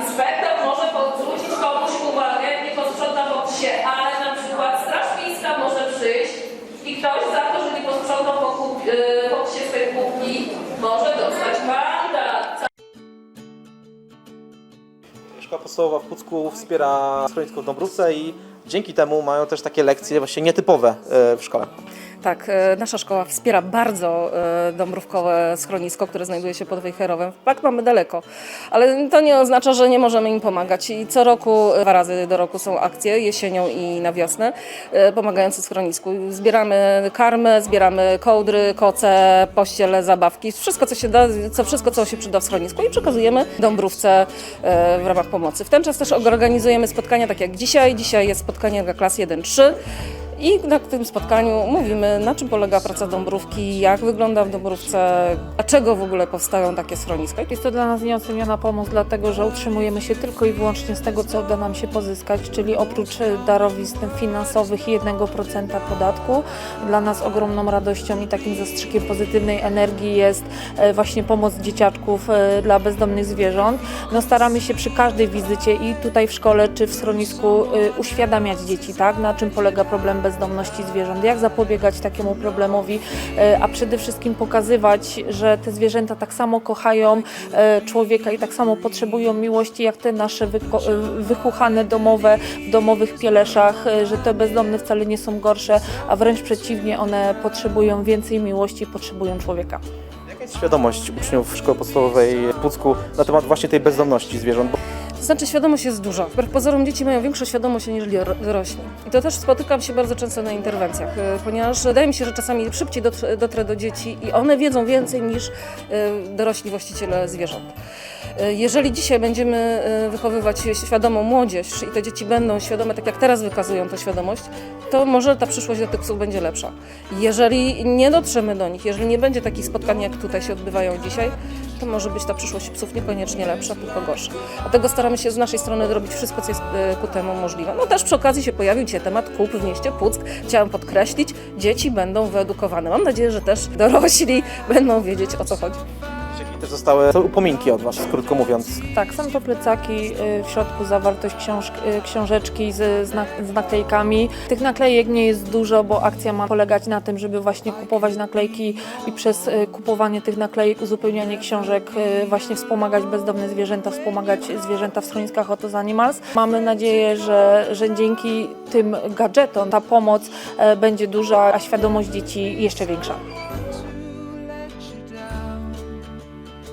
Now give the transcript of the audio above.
Inspektor może zwrócić komuś uwagę, nie posprząta po psie, ale na przykład straż miejska może przyjść i ktoś za to, że nie posprzątał po, kup, yy, po psie swojej kubki, może dostać mandat. Szkoła podstawowa w Pucku wspiera schronisko w Dąbrówce i dzięki temu mają też takie lekcje właśnie nietypowe e, w szkole. Tak, e, nasza szkoła wspiera bardzo e, dąbrówkowe schronisko, które znajduje się pod Wejherowem. Tak, mamy daleko, ale to nie oznacza, że nie możemy im pomagać. I co roku, dwa razy do roku są akcje, jesienią i na wiosnę, pomagające schronisku. Zbieramy karmę, zbieramy kołdry, koce, pościele, zabawki, wszystko co się da, co, wszystko co się przyda w schronisku i przekazujemy Dąbrówce e, w ramach pomocy. W ten czas też organizujemy spotkania, tak jak dzisiaj. Dzisiaj jest spotkanie dla klas 1-3. I na tym spotkaniu mówimy, na czym polega praca Dąbrówki, jak wygląda w Dąbrówce, dlaczego w ogóle powstają takie schroniska. Jest to dla nas nieoceniona pomoc, dlatego że utrzymujemy się tylko i wyłącznie z tego, co uda nam się pozyskać, czyli oprócz darowizn finansowych i 1% podatku. Dla nas ogromną radością i takim zastrzykiem pozytywnej energii jest e, właśnie pomoc dzieciaczków e, dla bezdomnych zwierząt. No, staramy się przy każdej wizycie i tutaj w szkole czy w schronisku e, uświadamiać dzieci, tak, na czym polega problem bezdomności zwierząt, jak zapobiegać takiemu problemowi, e, a przede wszystkim pokazywać, że te zwierzęta tak samo kochają e, człowieka i tak samo potrzebują miłości, jak te nasze e, wychuchane domowe, w domowych pieleszach, że te bezdomne wcale nie są gorsze, a wręcz przeciwnie, one potrzebują więcej miłości, potrzebują człowieka. Jaka jest świadomość uczniów szkoły podstawowej w Pucku na temat właśnie tej bezdomności zwierząt? Znaczy świadomość jest duża. Wbrew pozorom dzieci mają większą świadomość ro- dorośli. I to też spotykam się bardzo często na interwencjach, y, ponieważ wydaje mi się, że czasami szybciej dotrę, do dzieci i one wiedzą więcej niż y, dorośli właściciele zwierząt. Y, Jeżeli dzisiaj będziemy wychowywać świadomą młodzież i te dzieci będą świadome, tak jak teraz wykazują tę świadomość, to może ta przyszłość dla tych psów będzie lepsza. Jeżeli nie dotrzemy do nich, jeżeli nie będzie takich spotkań, jak tutaj się odbywają dzisiaj, to może być ta przyszłość psów niekoniecznie lepsza, tylko gorsza. Dlatego staramy się z naszej strony robić wszystko, co jest e, ku temu możliwe. No też przy okazji się pojawił dzisiaj temat kup w mieście Puck. Chciałam podkreślić, dzieci będą wyedukowane. Mam nadzieję, że też dorośli będą wiedzieć, o co chodzi. Też zostały upominki od Was, krótko mówiąc. Tak, są to plecaki, y, w środku zawartość książ y, książeczki z, z, nak z naklejkami. Tych naklejek nie jest dużo, bo akcja ma polegać na tym, żeby właśnie kupować naklejki i przez y, kupowanie tych naklejek, uzupełnianie książek właśnie wspomagać bezdomne zwierzęta, wspomagać zwierzęta w schroniskach Otos Animals. Mamy nadzieję, że, że dzięki tym gadżetom ta pomoc będzie duża, a świadomość dzieci jeszcze większa.